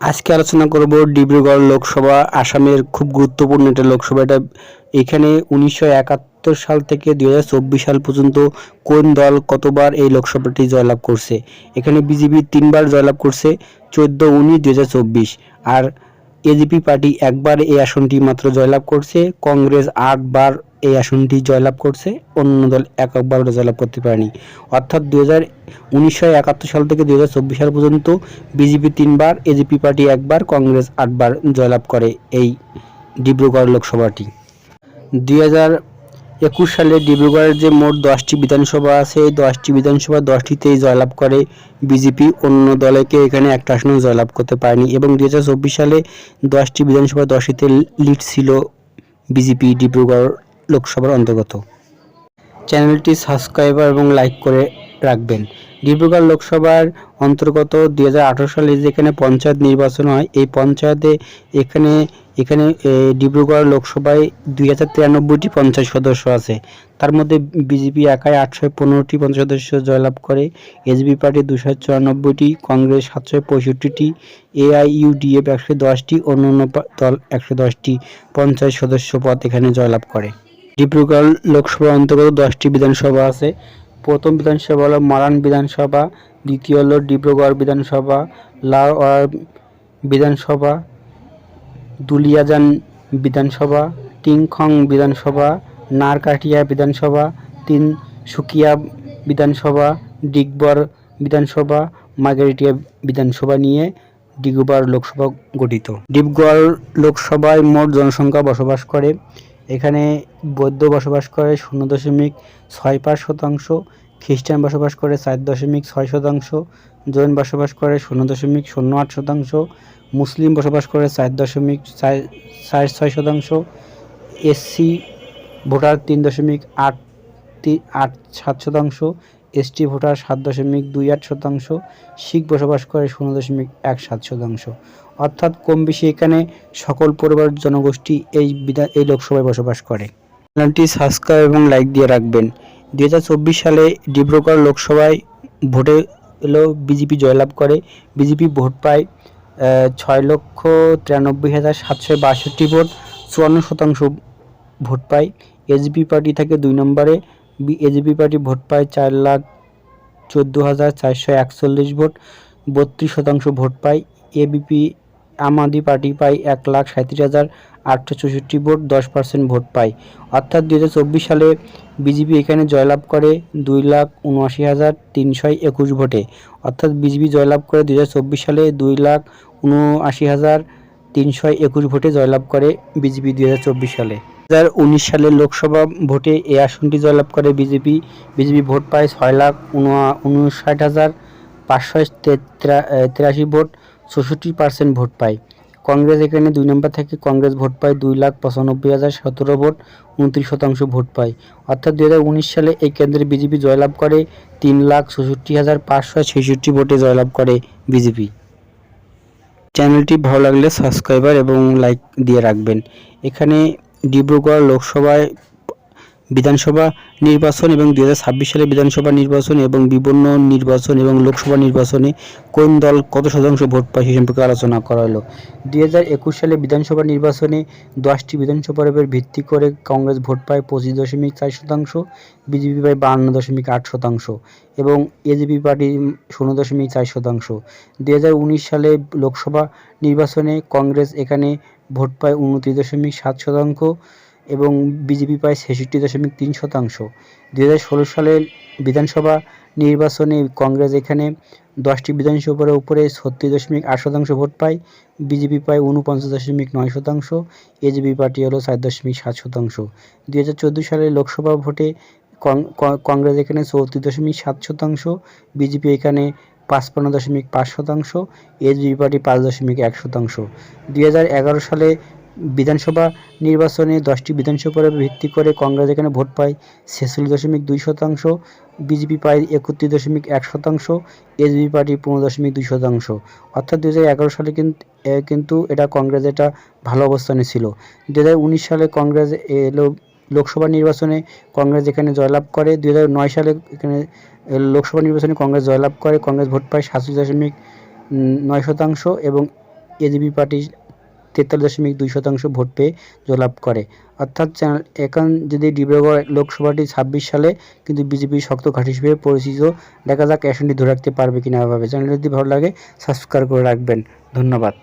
আজকে আলোচনা করব ডিব্রুগড় লোকসভা, আসামের খুব গুরুত্বপূর্ণ একটা লোকসভা। এটা এখানে উনিশশো একাত্তর সাল থেকে দুই হাজার চব্বিশ সাল পর্যন্ত কোন দল কতবার এই লোকসভাটি জয়লাভ করছে? এখানে বিজেপি তিনবার জয়লাভ করছে, চোদ্দ উনিশ চব্বিশ। আর এজিপি পার্টি একবার এই আসনটি মাত্র জয়লাভ করছে, কংগ্রেস আটবার এই আসনটি জয়লাভ করছে। অন্য দল একবারও জয়লাভ করতে পারেনি। অর্থাৎ দু হাজার সাল থেকে দু হাজার চব্বিশ সাল পর্যন্ত বিজেপি তিনবার এজিপি পার্টি একবার, কংগ্রেস আটবার জয়লাভ করে এই ডিব্রুগড় লোকসভাটি। দুই একুশ সালে ডিব্রুগড়ের যে মোট দশটি বিধানসভা আছে, এই দশটি বিধানসভা দশটিতেই জয়লাভ করে বিজেপি। অন্য দলকে এখানে একটা আসনেও জয়লাভ করতে পারেনি এবং দু হাজার চব্বিশ সালে দশটি বিধানসভা দশটিতে লিড ছিল বিজেপি ডিব্রুগড় লোকসভার অন্তর্গত। চ্যানেলটি সাবস্ক্রাইবার এবং লাইক করে রাখবেন। ডিব্রুগড় লোকসভার অন্তর্গত দুই হাজার আঠারো সালে যেখানে পঞ্চায়েত নির্বাচন হয়, এই পঞ্চায়েতে এখানে এখানে ডিব্রুগড় লোকসভায় দুই হাজার তিরানব্বইটি পঞ্চায়েত সদস্য আছে। তার মধ্যে বিজেপি একাই আটশো পনেরোটি পঞ্চায়েত সদস্য জয়লাভ করে এসবি পার্টি দুশো চুরানব্বইটি কংগ্রেস সাতশো পঁয়ষট্টিটি এআইইউডিএফ একশো দশটি অন্য অন্য দল একশো দশটি পঞ্চায়েত সদস্য পদ এখানে জয়লাভ করে। ডিব্রুগড় লোকসভা অন্তর্গত দশটি বিধানসভা আছে। প্রথম বিধানসভা হলো মারান বিধানসভা, দ্বিতীয় হলো ডিব্রুগড় বিধানসভা লাওয়ার বিধানসভা, দুলিয়াজান বিধানসভা, টিংখং বিধানসভা নারকাটিয়া বিধানসভা, তিন সুকিয়া বিধানসভা, ডিগবর বিধানসভা মার্গারিটিয়া বিধানসভা নিয়ে ডিব্রুগড় লোকসভা গঠিত। ডিব্রুগড় লোকসভায় মোট জনসংখ্যা বসবাস করে। এখানে বৌদ্ধ বসবাস করে শূন্য দশমিক ছয় পাঁচ শতাংশ, খ্রিস্টান বসবাস করে চার দশমিক ছয় শতাংশ, জৈন বসবাস করে শূন্য দশমিক শূন্য আট শতাংশ, মুসলিম বসবাস করে চার দশমিক চার ছয় শতাংশ, এসসি ভোটার তিন দশমিক আট আট সাত শতাংশ, এসটি ভোটার সাত দশমিক দুই আট শতাংশ, শিখ বসবাস করে শূন্য দশমিক এক সাত শতাংশ। অর্থাৎ কম বেশি এখানে সকল পরিবার জনগোষ্ঠী এই বিধা এই লোকসভায় বসবাস করে। চ্যানেলটি সাবস্ক্রাইব এবং লাইক দিয়ে রাখবেন। দুই হাজার চব্বিশ সালে ডিব্রুগড় লোকসভায় ভোটে এলো বিজেপি জয়লাভ করে। বিজেপি ভোট পায় ছয় লক্ষ তিরানব্বই হাজার সাতশো বাষট্টি ভোট, চুয়ান্ন শতাংশ ভোট পায়। এসবি পার্টি থাকে দুই নম্বরে। এসবি পার্টি ভোট পায় চার লাখ চোদ্দ হাজার চারশো একচল্লিশ ভোট, বত্রিশ শতাংশ ভোট পায়। এবিপি আম আদমি পার্টি পায় এক লাখ সাঁত্রিশ হাজার আটশো চৌষট্টি ভোট, দশ পার্সেন্ট ভোট পায়। অর্থাৎ দু হাজার চব্বিশ সালে বিজেপি এখানে জয়লাভ করে দুই লাখ উনআশি হাজার তিনশো একুশ ভোটে। অর্থাৎ বিজেপি জয়লাভ করে দু হাজার চব্বিশ সালে দুই লাখ উনআশি হাজার তিনশো একুশ ভোটে জয়লাভ করে বিজেপি দুই হাজার চব্বিশ সালে। দু সালের লোকসভা ভোটে এই আসনটি জয়লাভ করে বিজেপি। বিজেপি ভোট পায় ছয় লাখ উনষাট হাজার পাঁচশো তিরাশি ভোট। চৌষট্টি পার্সেন্ট ভোট পায়। কংগ্রেস এখানে দুই নম্বর থেকে কংগ্রেস ভোট পায় দুই লাখ পঁচানব্বই হাজার সতেরো ভোট, উনত্রিশ শতাংশ ভোট পায়। অর্থাৎ দুই হাজার উনিশ সালে এই কেন্দ্রে বিজেপি জয়লাভ করে, তিন লাখ চৌষট্টি হাজার পাঁচশো ছেষট্টি ভোটে জয়লাভ করে বিজেপি। চ্যানেলটি ভালো লাগলে সাবস্ক্রাইবার এবং লাইক দিয়ে রাখবেন। এখানে ডিব্রুগড় লোকসভায় বিধানসভা নির্বাচন এবং দু হাজার ছাব্বিশ সালে বিধানসভা নির্বাচন এবং বিভিন্ন নির্বাচন এবং লোকসভা নির্বাচনে কোন দল কত শতাংশ ভোট পায় সে সম্পর্কে আলোচনা করা হলো। দু হাজার একুশ সালে বিধানসভা নির্বাচনে দশটি বিধানসভার উপর ভিত্তি করে কংগ্রেস ভোট পায় পঁচিশ দশমিক চার শতাংশ, বিজেপি পায় বাহান্ন দশমিক আট শতাংশ এবং এজিপি পার্টি শূন্য দশমিক চার শতাংশ। দু হাজার উনিশ সালে লোকসভা নির্বাচনে কংগ্রেস এখানে ভোট পায় উনত্রিশ দশমিক সাত শতাংশ এবং বিজেপি পায় ছেষট্টি দশমিক তিন শতাংশ। দু ষোলো সালের বিধানসভা নির্বাচনে কংগ্রেস এখানে দশটি বিধানসভার উপরে ছত্রিশ দশমিক আট শতাংশ ভোট পায়। বিজেপি পায় উনপঞ্চাশ দশমিক নয় শতাংশ। এজিপি পার্টি হলো চার দশমিক সাত শতাংশ। দু হাজার চোদ্দ সালের লোকসভা ভোটে কংগ্রেস এখানে চৌত্রিশ দশমিক সাত শতাংশ। বিজেপি এখানে পাঁচপান্ন দশমিক পাঁচ শতাংশ। এসবি পার্টি পাঁচ দশমিক এক শতাংশ। দুই হাজার এগারো সালে বিধানসভা নির্বাচনে দশটি বিধানসভার ভিত্তি করে কংগ্রেস এখানে ভোট পায় ছেচল্লিশ দশমিক দুই শতাংশ, বিজেপি পায় একত্রিশ দশমিক এক শতাংশ, এসবি পার্টি পনেরো দশমিক দুই শতাংশ। অর্থাৎ দু হাজার এগারো সালে কিন্তু কিন্তু এটা কংগ্রেস এটা ভালো অবস্থানে ছিল। দু হাজার উনিশ সালে কংগ্রেস এলো লোকসভা নির্বাচনে কংগ্রেস এখানে জয়লাভ করে। দু হাজার নয় সালে এখানে লোকসভা নির্বাচনে কংগ্রেস জয়লাভ করে। কংগ্রেস ভোট পায় সাতচল্লিশ দশমিক নয় শতাংশ এবং এজিপি পার্টি তেতাল্লিশ দশমিক দুই শতাংশ ভোট পেয়ে জয়লাভ করে। অর্থাৎ চ্যানেল এখন যদি ডিব্রুগড় লোকসভাটি ছাব্বিশ সালে কিন্তু বিজেপি শক্ত ঘাঁটি হিসেবে পরিচিত, দেখা যাক অ্যাসনটি ধরে রাখতে পারবে কিনা ভাবে চ্যানেলটি যদি ভালো লাগে সাবস্ক্রাইব করে রাখবেন। ধন্যবাদ।